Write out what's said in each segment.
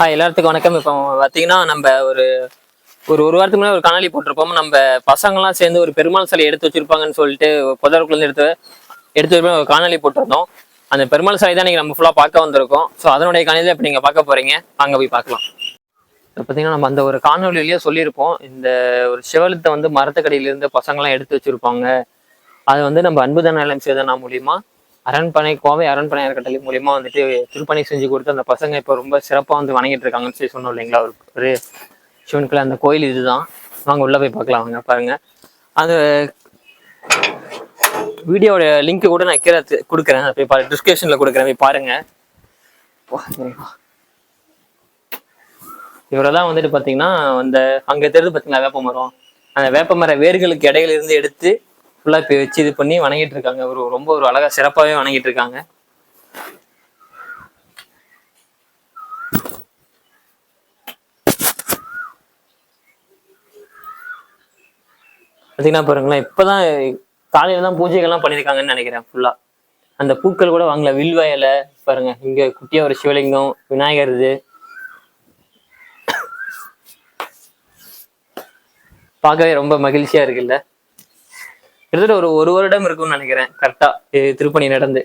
ஆ எல்லாத்துக்கும் வணக்கம். இப்போ பார்த்தீங்கன்னா நம்ம ஒரு ஒரு ஒரு வாரத்துக்கு முன்னாடி ஒரு காணொலி போட்டிருப்போம். நம்ம பசங்கள்லாம் சேர்ந்து ஒரு பெருமாள் சிலை எடுத்து வச்சிருப்பாங்கன்னு சொல்லிட்டு புதருக்குள்ளேருந்து எடுத்து எடுத்து வச்சுருப்போம் ஒரு காணொலி போட்டிருந்தோம். அந்த பெருமாள் சிலை தான் நீங்கள் நம்ம ஃபுல்லாக பார்க்க வந்திருக்கோம். ஸோ அதனுடைய காணொலி இப்போ நீங்கள் பார்க்க போறீங்க. அங்கே போய் பார்க்கலாம். இப்போ பார்த்தீங்கன்னா நம்ம அந்த ஒரு காணொலியிலேயே சொல்லியிருப்போம். இந்த ஒரு சிவலத்தை வந்து மரத்துக்கடியிலேருந்து பசங்கள்லாம் எடுத்து வச்சிருப்பாங்க. அது வந்து நம்ம அன்புதன் நிலம் சேதனா மூலியமா அரண்மனை கோவை அரண்மனை அறக்கட்டளை மூலியமா வந்துட்டு திருப்பணி செஞ்சு கொடுத்து அந்த பசங்க இப்போ ரொம்ப சிறப்பாக வந்து வணங்கிட்டு இருக்காங்கன்னு சொல்லி சொன்னோம் இல்லைங்களா? ஒரு ஒரு சிவனுக்குள்ள அந்த கோயில் இதுதான். வாங்க உள்ள போய் பார்க்கலாம் வாங்க பாருங்க. அந்த வீடியோட லிங்க் கூட நான் கீழே கொடுக்குறேன். போய் பாரு டிஸ்கிரிப்ஷனில் கொடுக்குறேன் போய் பாருங்க. இவரெல்லாம் வந்துட்டு பார்த்தீங்கன்னா அந்த அங்கே தெரிஞ்சு பார்த்தீங்களா வேப்ப மரம் அந்த வேப்ப மர வேர்களுக்கு இடையில இருந்து எடுத்து ஃபுல்லாக இப்போ வச்சு இது பண்ணி வணங்கிட்டு இருக்காங்க ஒரு ரொம்ப ஒரு அழகா சிறப்பாகவே வணங்கிட்டு இருக்காங்க பார்த்தீங்கன்னா பாருங்களேன் இப்போதான் காலையில தான் பூஜைகள்லாம் பண்ணியிருக்காங்கன்னு நினைக்கிறேன் ஃபுல்லாக அந்த பூக்கள் கூட வாங்கல. வில்வ இலை பாருங்க. இங்க குட்டியா ஒரு சிவலிங்கம் விநாயகர் இது. பார்க்கவே ரொம்ப மகிழ்ச்சியா இருக்குல்ல. கிட்டத்தட்ட ஒரு ஒரு வருடம் இருக்கும்னு நினைக்கிறேன். கரெக்டா திருப்பணி நடந்து.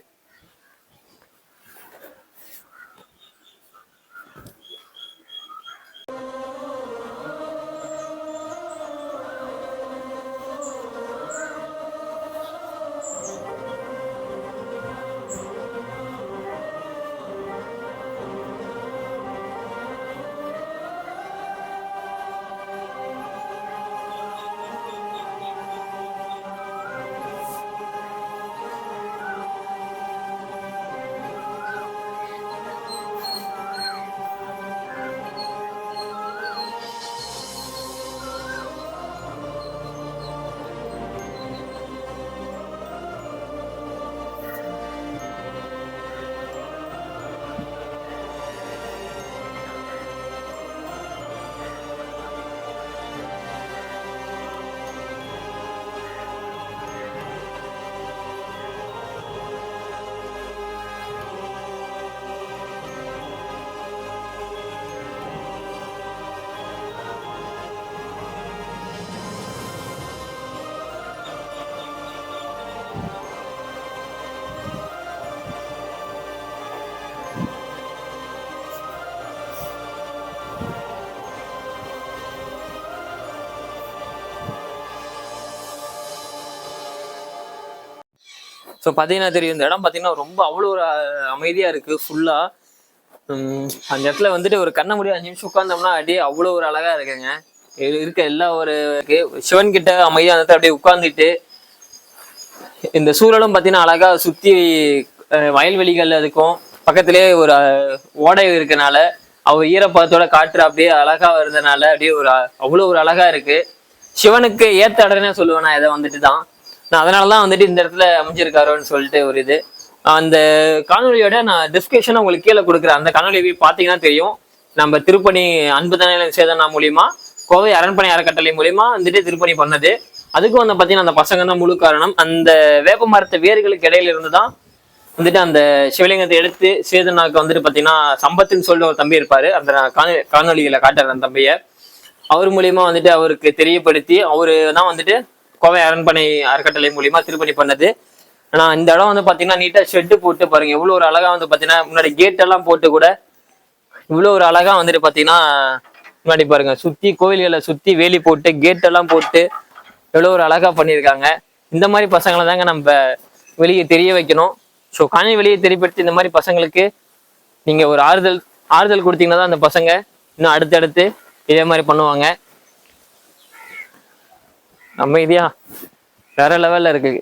ஸோ பார்த்தீங்கன்னா தெரியும் இந்த இடம் பார்த்தீங்கன்னா ரொம்ப அவ்வளோ ஒரு அமைதியாக இருக்குது ஃபுல்லாக அந்த இடத்துல வந்துட்டு ஒரு கண்ண முடியும் அஞ்சு நிமிஷம் உட்காந்தோம்னா அப்படியே அவ்வளோ ஒரு அழகா இருக்குங்க. இருக்க எல்லா ஒரு சிவன் கிட்ட அமைதியாக அந்த இடத்துல அப்படியே உட்காந்துட்டு இந்த சூழலும் பார்த்தீங்கன்னா அழகா சுற்றி வயல்வெளிகள் இருக்கும் பக்கத்திலேயே ஒரு ஓடை இருக்கனால அவர் ஈரப்பதத்தோட காற்று அப்படியே அழகா இருந்தனால அப்படியே ஒரு அவ்வளோ ஒரு அழகா இருக்கு. சிவனுக்கு ஏத்த இடம்னே சொல்லுவேன் நான் இதை வந்துட்டு தான் நான் அதனால தான் வந்துட்டு இந்த இடத்துல அமைஞ்சிருக்காரோன்னு சொல்லிட்டு ஒரு இது. அந்த காணொலியோட நான் டிஸ்கிரிப்ஷனை உங்களுக்கு கீழே கொடுக்குறேன். அந்த காணொலியை போய் பார்த்தீங்கன்னா தெரியும். நம்ம திருப்பணி அன்பு சேதனா மூலியமா கோவை அரண்பனை அறக்கட்டளை மூலியமா வந்துட்டு திருப்பணி பண்ணது. அதுக்கும் வந்து பார்த்தீங்கன்னா அந்த பசங்க தான் முழு காரணம். அந்த வேப்ப மரத்து வேர்களுக்கு இடையில இருந்து தான் வந்துட்டு அந்த சிவலிங்கத்தை எடுத்து சேதனாக்கு வந்துட்டு பார்த்தீங்கன்னா சம்பத்துன்னு சொல்லிட்டு ஒரு தம்பி இருப்பார். அந்த நான் காணொலி காணொலிகளை அந்த தம்பியை. அவர் மூலியமா வந்துட்டு அவருக்கு தெரியப்படுத்தி அவரு தான் வந்துட்டு கோவை அரண்மனை அறக்கட்டளை மூலியமா திருப்பணி பண்ணது. ஆனா இந்த இடம் வந்து பாத்தீங்கன்னா நீட்டா ஷெட்டு போட்டு பாருங்க. எவ்வளவு ஒரு அழகா வந்து பாத்தீங்கன்னா முன்னாடி கேட் எல்லாம் போட்டு கூட இவ்வளவு ஒரு அழகா வந்துட்டு பாத்தீங்கன்னா முன்னாடி பாருங்க. சுத்தி கோயில்களை சுத்தி வேலி போட்டு கேட் எல்லாம் போட்டு எவ்வளவு ஒரு அழகா பண்ணியிருக்காங்க. இந்த மாதிரி பசங்களை தாங்க நம்ம வெளியே தெரிய வைக்கணும். ஸோ கணி வெளியே தெரியப்படுத்தி இந்த மாதிரி பசங்களுக்கு நீங்க ஒரு ஆறுதல் ஆறுதல் கொடுத்தீங்கன்னா தான் அந்த பசங்க இன்னும் அடுத்தடுத்து இதே மாதிரி பண்ணுவாங்க. அமைதியா வேற லெவல்ல இருக்கு.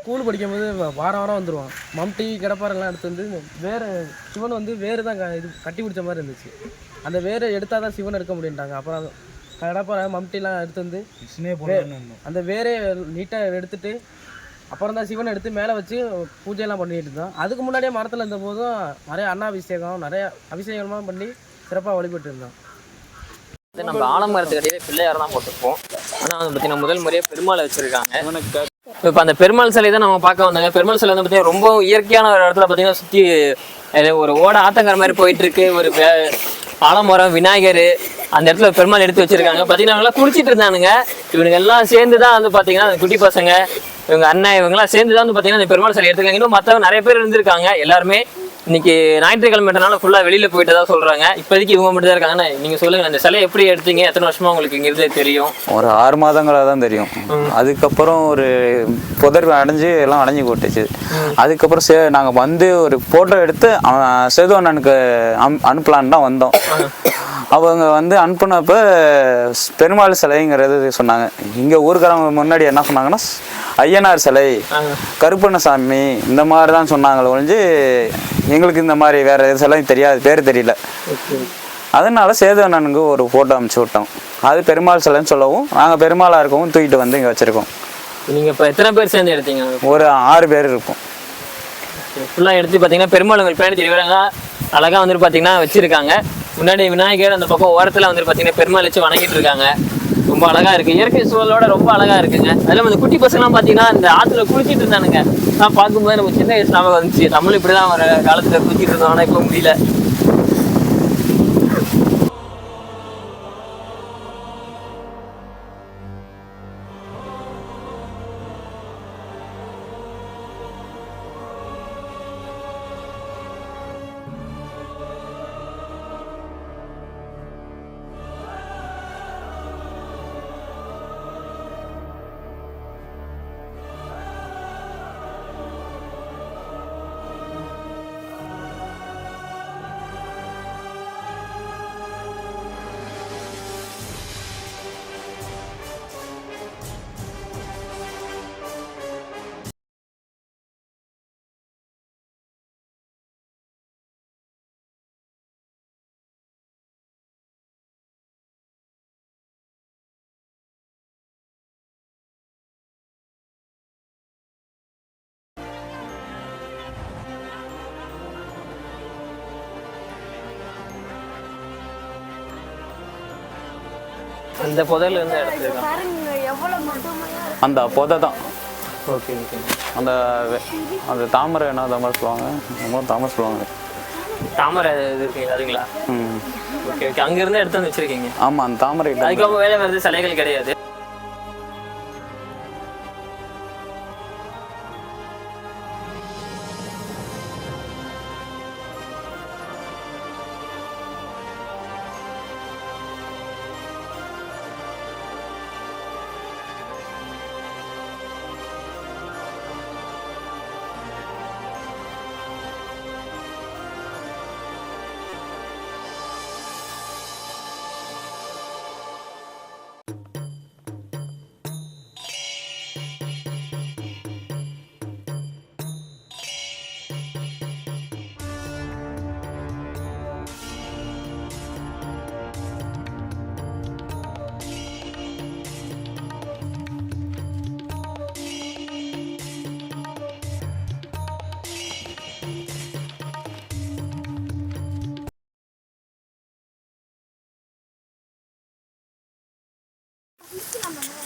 ஸ்கூல் படிக்கும்போது வாரம் வாரம் வந்துடுவான் மம்டி கிடப்பாரெல்லாம் எடுத்து வந்து வேறு சிவன் வந்து வேறு தான் க- இது கட்டி பிடிச்ச மாதிரி இருந்துச்சு. அந்த வேரை எடுத்தால் தான் சிவன் எடுக்க முடியுன்ட்டாங்க அப்புறம் கடப்பாறை மம்டிலாம் எடுத்து வந்து அந்த வேரே நீட்டாக எடுத்துட்டு அப்புறம் தான் சிவன் எடுத்து மேலே வச்சு பூஜையெல்லாம் பண்ணிட்டு இருந்தோம். அதுக்கு முன்னாடியே மரத்தில் இருந்த போதும் நிறைய அன்னாபிஷேகம் நிறைய அபிஷேகம்லாம் பண்ணி சிறப்பாக வழிபட்டு இருந்தோம். நம்ம ஆலமரத்துக்கு அடியில பிள்ளையார் தான் போட்டிருப்போம். அதை வந்து பார்த்தீங்கன்னா முதல் முறையாக பெருமாளை வச்சிருக்காங்க. இப்போ அந்த பெருமாள் சிலை தான் நம்ம பார்க்க வந்தாங்க. பெருமாள் சிலை வந்து பார்த்தீங்கன்னா ரொம்ப இயற்கையான ஒரு இடத்துல பார்த்தீங்கன்னா சுற்றி ஒரு ஓட ஆத்தங்கர மாதிரி போயிட்டு இருக்கு. ஒரு ஆலமரம் விநாயகர் அந்த இடத்துல பெருமாள் எடுத்து வச்சிருக்காங்க. பார்த்தீங்கன்னா நல்லா குளிச்சிட்டு இருந்தானுங்க. இவனுங்க எல்லாம் சேர்ந்து தான் வந்து பார்த்தீங்கன்னா அந்த குட்டி பசங்க இவங்க அண்ணன் இவங்கெல்லாம் சேர்ந்து தான் வந்து பார்த்தீங்கன்னா இந்த பெருமாள் சிலை எடுத்துருக்காங்க. இன்னும் மற்றவங்க நிறைய பேர் இருந்திருக்காங்க. எல்லாருமே இன்னைக்கு ஞாயிற்றுக்கிழமைன்றனால ஃபுல்லாக வெளியில போயிட்டு தான் சொல்றாங்க. இப்போதைக்கு இவங்க மட்டும் தான் இருக்காங்க நீங்க சொல்லுங்க அந்த சிலை எப்படி எடுத்தீங்க? எத்தனை வருஷமா உங்களுக்கு இங்க இருந்தே தெரியும்? ஒரு ஆறு மாதங்களாக தான் தெரியும். அதுக்கப்புறம் ஒரு புதர் அடைஞ்சு எல்லாம் அடைஞ்சு போட்டுச்சு. அதுக்கப்புறம் சே நாங்கள் வந்து ஒரு ஃபோட்டோ எடுத்து சேது அண்ணனுக்கு அனுப்பலான்னு தான் வந்தோம். அவங்க வந்து அனுப்புனப்ப பெருமாள் சிலைங்கிறது சொன்னாங்க. இங்கே ஊருக்காரங்க முன்னாடி என்ன சொன்னாங்கன்னா ஐயனார் சிலை கருப்பண்ணசாமி இந்த மாதிரி தான் சொன்னாங்களே ஒழிஞ்சு எங்களுக்கு இந்த மாதிரி வேற எது சிலை தெரியாது பேர் தெரியல. அதனால சேது அண்ணனுக்கு ஒரு ஃபோட்டோ அனுப்பிச்சு விட்டோம். அது பெருமாள் சிலைன்னு சொல்லவும் நாங்கள் பெருமாளாக இருக்கவும் தூக்கிட்டு வந்து இங்கே வச்சுருக்கோம். நீங்க இப்போ எத்தனை பேர் சேர்ந்து எடுத்தீங்க? ஒரு ஆறு பேர் இருப்போம் ஃபுல்லா எடுத்து பார்த்தீங்கன்னா பெருமாள் உங்களுக்கு பின்னாடி தெரியுறாங்க அழகா வந்துட்டு பார்த்தீங்கன்னா வச்சிருக்காங்க. முன்னாடி விநாயகர் அந்த பக்கம் ஓரத்துல வந்துட்டு பார்த்தீங்கன்னா பெருமாள் வச்சு வணங்கிட்டு இருக்காங்க. ரொம்ப அழகா இருக்கு. இயற்கை சூழலோட ரொம்ப அழகா இருக்குங்க. அதில் இந்த குட்டி பசங்கலாம் பார்த்தீங்கன்னா இந்த ஆத்துல குளிச்சிட்டு இருந்தானுங்க. நான் பார்க்கும்போது நம்ம சின்ன வயசு ஞாபகம் வந்துச்சு. நம்மளும் இப்படிதான் ஒரு காலத்துல குளிச்சிட்டு இருந்தோம்னா இப்போ முடியல. அந்த புதையல இருந்து முழுமையா அந்த புதை தான். Okay okay. அந்த அந்த தாமரை என்ன தாமரை சொல்லுவாங்க? ரொம்ப தாமரை சொல்லுவாங்க. தாமரை இது இருக்கு அதுங்களா? ம். Okay okay. அங்க இருந்து எடுத்து வந்து வச்சிருக்கீங்க. ஆமாம் அந்த தாமரை இல்ல. அதுக்கப்புறம் வேலை வருது சிலைகள் கிடையாது.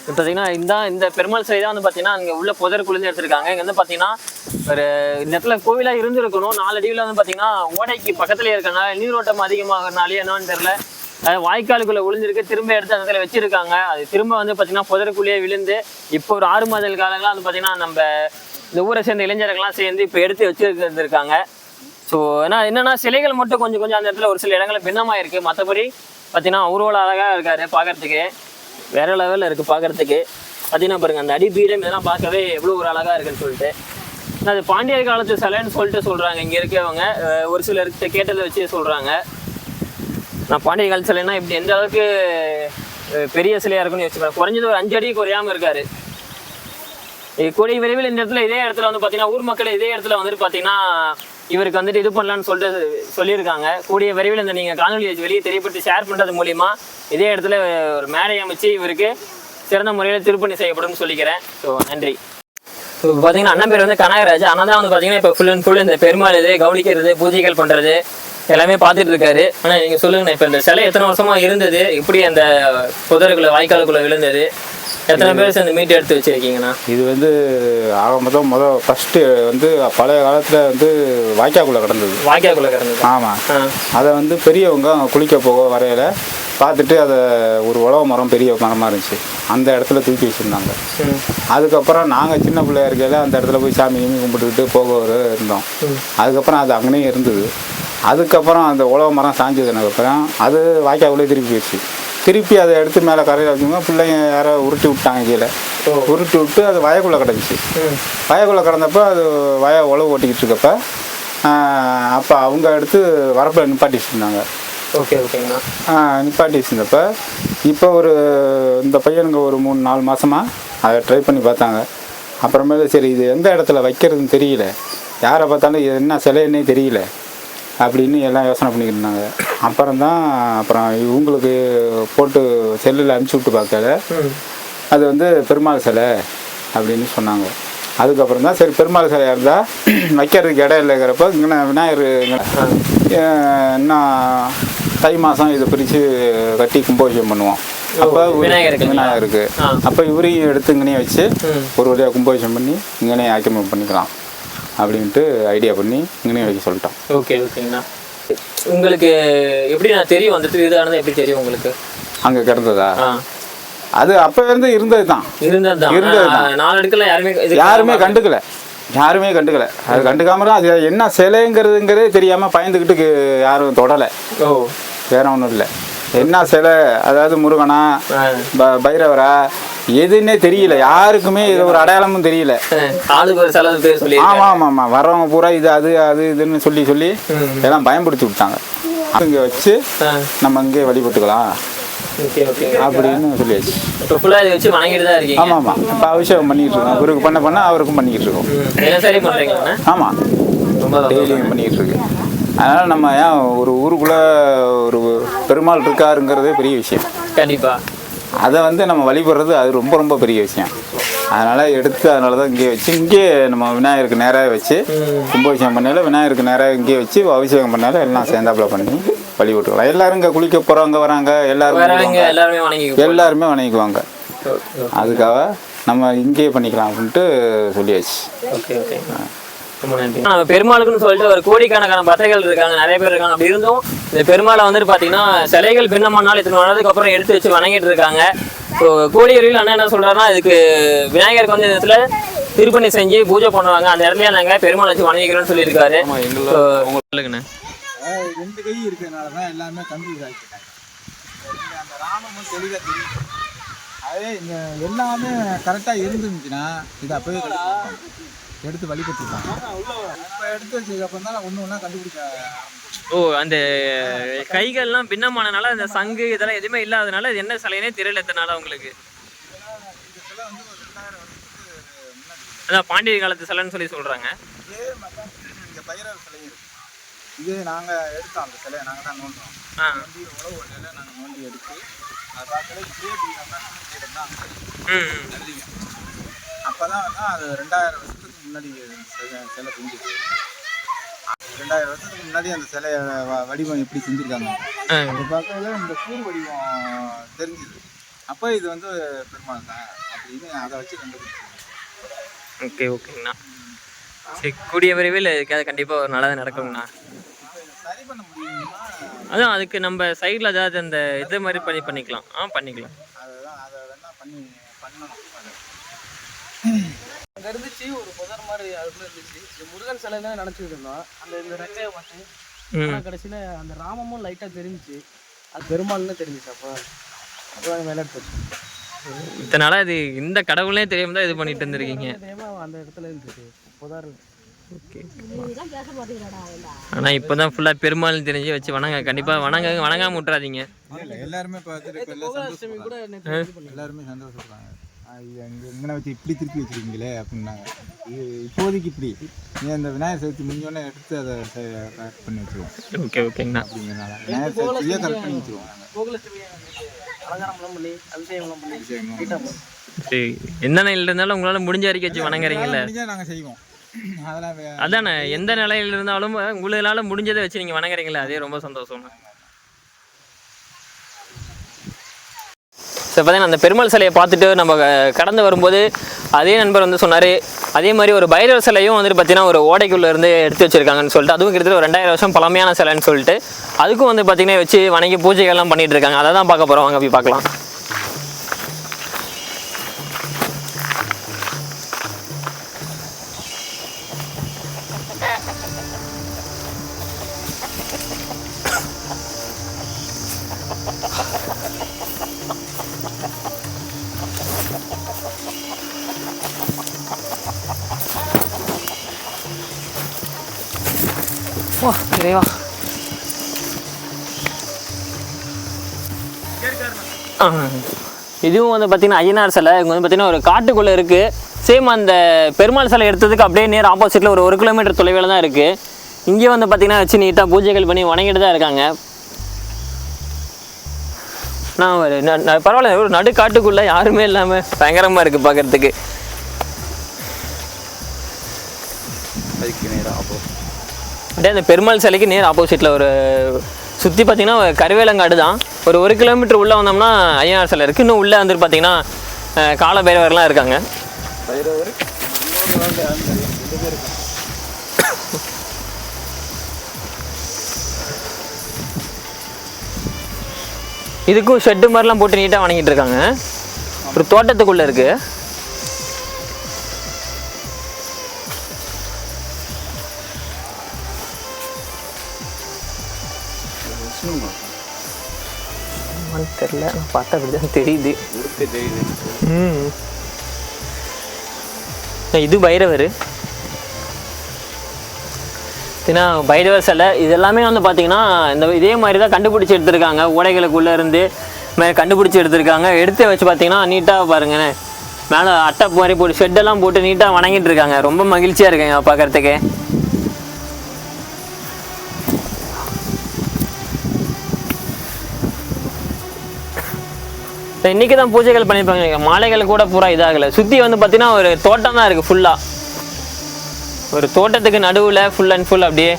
பார்த்தீங்கன்னா இந்த இந்த பெருமாள் சிலை தான் வந்து பார்த்தீங்கன்னா அங்கே உள்ள புதருக்குள்ளேருந்து எடுத்திருக்காங்க. இங்கே வந்து பார்த்தீங்கன்னா ஒரு இந்த இடத்துல கோவிலாக இருந்திருக்கணும். நாலு அடிவில் வந்து பார்த்தீங்கன்னா ஓடைக்கு பக்கத்துலேயே இருக்கனால நீரோட்டம் அதிகமாகறனாலே என்னன்னு தெரில அஹ் வாய்க்காலுக்குள்ளே விழுந்திருக்கு திரும்ப எடுத்து அந்த இடத்துல வச்சிருக்காங்க. அது திரும்ப வந்து பார்த்தீங்கன்னா புதருக்குள்ளேயே விழுந்து இப்போ ஒரு ஆறு மாதல் காலங்களாக வந்து பார்த்தீங்கன்னா நம்ம இந்த ஊரை சேர்ந்த இளைஞர்கள்லாம் சேர்ந்து இப்போ எடுத்து வச்சுருந்துருக்காங்க. ஸோ ஏன்னா என்னென்னா சிலைகள் மட்டும் கொஞ்சம் கொஞ்சம் அந்த இடத்துல ஒரு சில இடங்களில் பின்னமாக இருக்குது மற்றபடி பார்த்தீங்கன்னா அவரோட அழகாக இருக்காரு பார்க்கறதுக்கு. வேற லெவலில் இருக்குது பார்க்குறதுக்கு பார்த்தீங்கன்னா பாருங்க அந்த அடி பீடம் இதெல்லாம் பார்க்கவே எவ்வளோ ஒரு அழகாக இருக்குன்னு சொல்லிட்டு. அது பாண்டியர் காலத்து சிலைன்னு சொல்லிட்டு சொல்கிறாங்க இங்கே இருக்கவங்க. ஒரு சிலருக்கு கேட்டதை வச்சு சொல்கிறாங்க நான் பாண்டிய காலத்து சிலைன்னா இப்படி எந்த அளவுக்கு பெரிய சிலையாக இருக்குன்னு யோசிச்சு குறைஞ்சது ஒரு அஞ்சு அடி குறையாம இருக்காரு. கூடிய விரைவில் இந்த இடத்துல இதே இடத்துல வந்து பார்த்தீங்கன்னா ஊர் மக்கள் இதே இடத்துல வந்துட்டு பார்த்தீங்கன்னா இவருக்கு வந்துட்டு இது பண்ணலான்னு சொல்லிட்டு சொல்லியிருக்காங்க. கூடிய விரைவில் இந்த நீங்கள் காணொலியை வெளியே தெரியப்பட்டு ஷேர் பண்ணுறது மூலிமா இதே இடத்துல ஒரு மேடை அமைச்சு இவருக்கு சிறந்த முறையில் திருப்பணி செய்யப்படும்னு சொல்லிக்கிறேன். ஸோ நன்றி. இப்போ பார்த்தீங்கன்னா அண்ணன் பேர் வந்து கனகராஜ். அண்ணன் தான் வந்து பார்த்தீங்கன்னா இப்போ ஃபுல் அண்ட் ஃபுல் இந்த பெருமாள் இது கவனிக்கிறது பூஜைகள் பண்ணுறது எல்லாமே பார்த்துட்டு இருக்காரு. ஆனால் நீங்கள் சொல்லுங்கண்ணா இப்போ இந்த சிலை எத்தனை வருஷமா இருந்தது? எப்படி அந்த புதருக்குள்ளே வாய்க்காலுக்குள்ளே விழுந்தது? எத்தனை பேர் சேர்ந்து மீட் எடுத்து வச்சிருக்கீங்கண்ணா? இது வந்து ஆக மொத்தம் முத ஃபஸ்ட்டு வந்து பழைய காலத்தில் வந்து வாய்க்காக்குள்ளே கிடந்தது. வாய்க்காக்குள்ள கிடந்தது. ஆமாம் அதை வந்து பெரியவங்க குளிக்க போக வரையில பார்த்துட்டு அதை ஒரு உழவு மரம் பெரிய மரமாக இருந்துச்சு. அந்த இடத்துல தூக்கி வச்சுருந்தாங்க. அதுக்கப்புறம் நாங்கள் சின்ன பிள்ளையா இருக்கையில அந்த இடத்துல போய் சாமி கிமி கும்பிட்டுக்கிட்டு போக வர இருந்தோம். அதுக்கப்புறம் அது அங்கேயே இருந்தது. அதுக்கப்புறம் அந்த உழவு மரம் சாஞ்சதுனதுக்கப்புறம் அது வாய்க்காக்குள்ளே திருப்பி போயிடுச்சு. திருப்பி அதை எடுத்து மேலே கரையில் வச்சுங்க பிள்ளைங்க யாரோ உருட்டி விட்டாங்க கீழே. உருட்டி விட்டு அது வயக்குள்ளே கிடந்துச்சு. வயக்குள்ளே கிடந்தப்ப அது வய உழவு ஓட்டிக்கிட்டு இருக்கப்ப அப்போ அவங்க எடுத்து வரப்பில் நிப்பாட்டி வச்சுருந்தாங்க ஓகே ஓகேங்கண்ணா. நிப்பாட்டி வச்சுருந்தப்ப இப்போ ஒரு இந்த பையனுங்க ஒரு மூணு நாலு மாதமாக அதை ட்ரை பண்ணி பார்த்தாங்க. அப்புறமேல சரி இது எந்த இடத்துல வைக்கிறதுன்னு தெரியல. யாரை பார்த்தாலும் இது என்ன சிலைன்னே தெரியல. அப்படின்னு எல்லாம் யோசனை பண்ணிக்கிட்டு இருந்தாங்க. அப்புறம் தான் அப்புறம் இவங்களுக்கு போட்டு செல்லில் அனுப்பிச்சி விட்டு பார்க்கல. அது வந்து பெருமாள் சிலை அப்படின்னு சொன்னாங்க. அதுக்கப்புறம் தான் சரி பெருமாள் சிலையாக இருந்தால் வைக்கிறதுக்கு இடம் இல்லைங்கிறப்ப இங்கே விநாயகர் இன்னும் தை மாதம் இதை பிரித்து கட்டி கும்பாபிஷேகம் பண்ணுவோம். அப்போ விநாயகருக்கு. அப்போ இவரையும் எடுத்து இங்கனே வச்சு. ஒரு வழியாக கும்பாபிஷேகம் பண்ணி இங்கனே ஆக்கிரமிப்பு பண்ணிக்கலாம். அப்படின்ட்டு ஐடியா பண்ணி இங்கனே வைக்க சொல்லிட்டோம். ஓகே ஓகேங்கண்ணா உங்களுக்கு எப்படி நான் தெரியும் வந்துட்டு இதானது எப்படி தெரியும் உங்களுக்கு? அங்கே கிடந்ததா? அது அப்போ இருந்து இருந்தது தான். நாலு அடுக்கல யாருமே யாருமே கண்டுக்கல. யாருமே கண்டுக்கல. அது கண்டுக்காம தான் அது என்ன சிலைங்கிறதுங்கிறதே தெரியாம பயந்துக்கிட்டு யாரும் தொடலை. ஓ. வேற ஒன்றும் இல்லை. என்ன சிலை? அதாவது முருகனா? பைரவரா? எதுன்னே தெரியல. யாருக்குமே இது ஒரு அடையாளமும் தெரியல. ஆளுக்கு ஒரு செலவு பேர் சொல்லி ஆமா ஆமா ஆமா. வர்றவங்க பூரா இது அது அது இதுன்னு சொல்லி சொல்லி எல்லாம் பயன்படுத்தி விட்டாங்க. அங்கே வச்சு நம்ம இங்கே வழிபட்டுக்கலாம் அப்படின்னு சொல்லியாச்சு. இப்போ ஃபுல்லாக இதை வச்சு வணங்கிட்டு தான் இருக்கீங்க. ஆமா ஆமா. இப்போ அபிஷேகம் பண்ணிக்கிட்டு இருக்கோம். இவருக்கு பண்ண பண்ண அவருக்கும் பண்ணிக்கிட்டு இருக்கோம். ம். என்ன சரி பண்ணுறீங்கண்ணா ஆமா. ரொம்ப. டெய்லியும் பண்ணிக்கிட்டு இருக்கு. அதனால் நம்ம ஏன் ஒரு ஊருக்குள்ளே ஒரு பெருமாள் இருக்காருங்கிறதே பெரிய விஷயம். கண்டிப்பா. அதை வந்து நம்ம வழிபடுறது அது ரொம்ப ரொம்ப பெரிய விஷயம். அதனால் எடுத்து அதனால தான் இங்கே வச்சு இங்கே நம்ம விநாயகருக்கு நேராக வச்சு கும்பாபிஷேகம் பண்ணால விநாயகருக்கு நேராக இங்கே வச்சு அபிஷேகம் பண்ணால எல்லாம் சேர்ந்தாப்புல பண்ணி வழிபட்டுக்கலாம். எல்லாரும் இங்கே குளிக்க போகிறவங்க வராங்க எல்லாரும் எல்லாருமே வணங்கிக்குவாங்க. அதுக்காக நம்ம இங்கேயே பண்ணிக்கலாம் அப்படின்ட்டு சொல்லியாச்சு. Okay okay. ரொம்ப நன்றி. நம்ம பெருமாளுக்குன்னு சொல்லிட்டு ஒரு கோடிக்கணக்கான பக்தர்கள் இருக்காங்க நிறைய பேர் இருக்காங்க. அப்படி இருந்தும் இந்த பெருமாளை வந்துட்டு பார்த்தீங்கன்னா சிலைகள் பின்னமானாலும் இத்தனை வருடத்துக்கு அப்புறம் எடுத்து வச்சு வணங்கிட்டு இருக்காங்க. ஸோ கோடியரில் அண்ணன் என்ன சொல்றாருன்னா இதுக்கு விநாயகருக்கு வந்து இந்த இடத்துல திருப்பணி செஞ்சு பூஜை பண்ணுவாங்க. அந்த இடத்துல நாங்கள் பெருமாள் வச்சு வணங்கிக்கிறோம்னு சொல்லியிருக்காரு. சொல்லுங்கண்ணே ரெண்டு கை இருக்கிறதுனால தான் எல்லாமே இங்க அந்த ராமமும் தெளிவாக தெரியும் அதே இங்கே எல்லாமே கரெக்டாக இருந்துருந்துச்சுன்னா இது அப்போவே. எடுத்து வழிபட்டுருப்பாங்க இப்போ எடுத்து வச்சதுக்கப்புறம் தான் ஒன்று ஒன்றா கண்டுபிடிக்க. ஓ அந்த கைகள்லாம் பின்னமானனால அந்த சங்கு இதெல்லாம் எதுவுமே இல்லாதனால இது என்ன சிலைனே தெரியல இத்தனால உங்களுக்கு? அதான் பாண்டிய காலத்து சிலைன்னு சொல்லி தான் இங்கே பைரவர் சிலையும் இருக்கு. இது நாங்கள் எடுத்தோம் அந்த சிலையை நாங்கள் தான் நோண்டுறோம் நோண்டி உழவு ஓட்டையில நாங்கள் நோண்டி எடுத்து அதை பார்க்கல இப்படியே பீடம் தான். எழுதிங்க அப்போ தான் அது ரெண்டாயிரம் வருஷத்துக்கு முன்னாடி சிலை ரெண்டாயிரம் வருஷத்துக்கு முன்னாடி அந்த சிலைய வடிவம் எப்படி செஞ்சுருக்காங்க. இப்போ பார்க்கல இந்த கூர் வடிவம் தெரிஞ்சுது. அப்போ இது வந்து பெருமாள் தான் அப்படின்னு அதை வச்சு கண்டுபிடிச்சி ஓகே ஓகேங்கண்ணா. சரி கூடிய விரைவில் இதுக்காக கண்டிப்பாக ஒரு நல்லது நடக்குங்கண்ணா. சரி பண்ண முடியுமா? அதான் அதுக்கு நம்ம சைடில் ஏதாவது அந்த இது மாதிரி பண்ணி பண்ணிக்கலாம். ஆ பண்ணிக்கலாம். அதுதான் அதை வேணா பண்ணி பண்ணணும். அங்கே இருந்துச்சு ஒரு புதர் மாதிரி அதுக்குள்ள இருந்துச்சு. முருகன் சிலை தான் நினச்சிட்டு இருந்தோம். அந்த இந்த ரெக்கையை பார்த்து கடைசியில் அந்த ராமமும் லைட்டாக தெரிஞ்சுச்சு. அது பெருமாள்னு தெரிஞ்சுச்சு அப்போ. அப்போ மேலே எடுத்து வச்சு இத்தனால இது இந்த கடவுளே தெரியாம தான் இது பண்ணிட்டு இருந்திருக்கீங்க. அந்த இடத்துல இருந்துச்சு புதர். ஓகே. ஆனால் இப்போ தான் ஃபுல்லாக பெருமாள் தெரிஞ்சு வச்சு வணங்க கண்டிப்பாக வணங்க வணங்காம விட்றாதீங்க இல்லை எல்லாருமே எல்லாருமே சந்தோஷப்படுறாங்க. இது அங்கே இங்கே வச்சு இப்படி திருப்பி வச்சிருக்கீங்களே அப்படின்னாங்க. இது இப்போதைக்கு இப்படி. நீ அந்த விநாயகர் சதுர்த்தி முடிஞ்சோடனே எடுத்து அதை கரெக்ட் பண்ணி வச்சுருவோம். ஓகே ஓகேங்கண்ணா. அப்படிங்கிறனால விநாயகர் சதுர்த்தியே கரெக்ட் பண்ணி வச்சுருவோம். எந்த நிலையில் இருந்தாலும் உங்களால் முடிஞ்ச வரைக்கும் வச்சு வணங்குறீங்கல்ல? நாங்கள் செய்வோம். அதானே எந்த நிலையில் இருந்தாலும் உங்களால் முடிஞ்சதை வச்சு நீங்கள் வணங்குறீங்களே அதே ரொம்ப சந்தோஷம் ஸோ பார்த்தீங்கன்னா அந்த பெருமாள் சிலையை பார்த்துட்டு நம்ம கடந்து வரும்போது அதே நண்பர் வந்து சொன்னார் அதே மாதிரி ஒரு பைரவர் சிலையும் வந்துட்டு பார்த்தீங்கன்னா ஒரு ஓடைக்குள்ளே இருந்து எடுத்து வச்சிருக்காங்கன்னு சொல்லிட்டு அதுவும் கிட்டத்தட்ட ஒரு ரெண்டாயிரம் வருஷம் பழமையான சிலைன்னு சொல்லிட்டு அதுக்கும் வந்து பார்த்தீங்கன்னா வச்சு வணங்கி பூஜைகள்லாம் பண்ணிட்டு இருக்காங்க. அதை தான் பார்க்க போகிறோம் அங்கே போய் பார்க்கலாம். வா இறைவா. இதுவும் வந்து பார்த்தீங்கன்னா ஐயனார் சிலை. இங்கே வந்து பார்த்தீங்கன்னா ஒரு காட்டுக்குள்ளே இருக்குது சேம் அந்த பெருமாள் சிலை எடுத்ததுக்கு அப்படியே நேர் ஆப்போசிட்டில் ஒரு ஒரு கிலோமீட்டர் தொலைவில் தான் இருக்குது இங்கே வந்து பார்த்தீங்கன்னா வச்சு நீட்டாக பூஜைகள் பண்ணி வணங்கிட்டு தான் இருக்காங்க. நான் ஒரு பரவாயில்ல ஒரு நடு காட்டுக்குள்ளே யாருமே இல்லாமல் பயங்கரமாக இருக்குது பார்க்குறதுக்கு அதுக்கு நேராக அப்போ அப்படியே அந்த பெருமாள் சிலைக்கு நேர் ஆப்போசிட்டில் ஒரு சுற்றி பார்த்தீங்கன்னா ஒரு கருவேலங்காடு தான். ஒரு ஒரு கிலோமீட்டர் உள்ளே வந்தோம்னா ஐயனார் சிலை இருக்குது இன்னும் உள்ளே வந்துட்டு பார்த்தீங்கன்னா அஹ், கால பைரவர்லாம் இருக்காங்க. இதுக்கும் ஷெட்டு மாதிரிலாம் போட்டு நீட்டாக வணங்கிட்டு இருக்காங்க. ஒரு தோட்டத்துக்குள்ளே இருக்குது தெரில நான் பார்த்தா அப்படி தான் தெரியுது. ம். இது பைரவர். ஏன்னா பைரவர் சிலை இது எல்லாமே வந்து பார்த்தீங்கன்னா இந்த இதே மாதிரி தான் கண்டுபிடிச்சி எடுத்திருக்காங்க. ஓடைகளுக்குள்ளே இருந்து மேலே கண்டுபிடிச்சி எடுத்திருக்காங்க. எடுத்து வச்சு பார்த்தீங்கன்னா நீட்டாக பாருங்கண்ணே மேலே அட்டை மாதிரி போட்டு ஷெட்டெல்லாம் போட்டு நீட்டாக வணங்கிட்டு இருக்காங்க. ரொம்ப மகிழ்ச்சியாக இருக்குங்க பார்க்கறதுக்கு. இன்னைக்கு தான் பூஜைகள் பண்ணியிருப்பாங்க மாலைகள் கூட பூரா இதாகலை. சுற்றி வந்து பார்த்தீங்கன்னா ஒரு தோட்டம் தான் இருக்குது ஃபுல்லாக ஒரு தோட்டத்துக்கு நடுவில் ஃபுல் அண்ட் ஃபுல் அப்படியே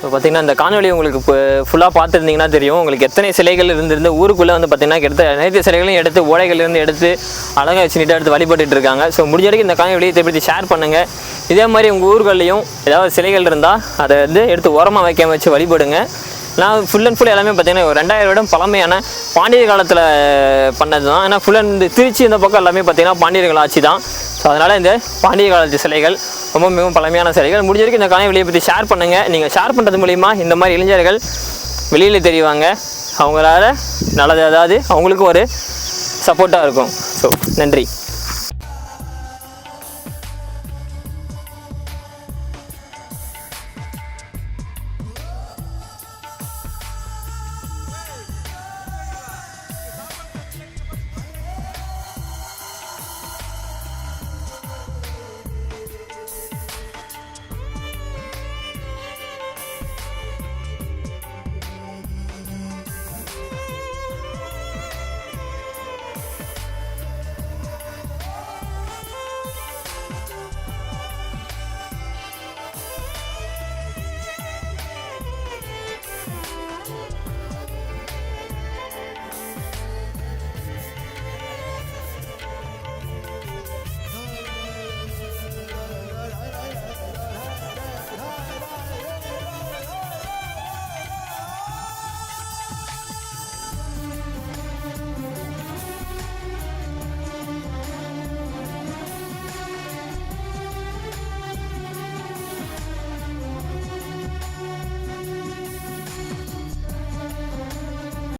இப்போ பார்த்தீங்கன்னா இந்த காணொலி உங்களுக்கு இப்போ ஃபுல்லாக பார்த்துருந்தீங்கன்னா தெரியும். உங்களுக்கு எத்தனை சிலைகள் இருந்திருந்து ஊருக்குள்ளே வந்து பார்த்தீங்கன்னா கிட்டத்தட்ட அனைத்து சிலைகளையும் எடுத்து ஓடைகள்லேருந்து எடுத்து அழகாக வச்சு நீட்டாக எடுத்து வழிபட்டுட்டு இருக்காங்க. ஸோ முடிஞ்ச வரைக்கும் இந்த காணொலியை திருப்பி ஷேர் பண்ணுங்கள் இதே மாதிரி உங்கள் ஊர்கள்லையும் ஏதாவது சிலைகள் இருந்தால் அதை வந்து எடுத்து உரமாக வைக்காம வச்சு வழிபடுங்க. நான் ஃபுல் அண்ட் ஃபுல் எல்லாமே பார்த்தீங்கன்னா ஒரு ரெண்டாயிரம் வருடம் பழமையான பாண்டியர் காலத்தில் பண்ணது தான் ஏன்னா ஃபுல் அண்ட் திருச்சி இந்த பக்கம் எல்லாமே பார்த்தீங்கன்னா பாண்டியர்கள் ஆட்சி தான். ஸோ அதனால் இந்த பாண்டிய காலத்து சிலைகள் ரொம்ப மிகவும் பழமையான சிலைகள். முடிஞ்ச வரைக்கும் இந்த காணொலியை பற்றி ஷேர் பண்ணுங்கள் நீங்கள் ஷேர் பண்ணுறது மூலிமா இந்த மாதிரி இளைஞர்கள் வெளியில் தெரிவாங்க. அவங்களால நல்லது அதாவது அவங்களுக்கும் ஒரு சப்போர்ட்டாக இருக்கும். ஸோ நன்றி.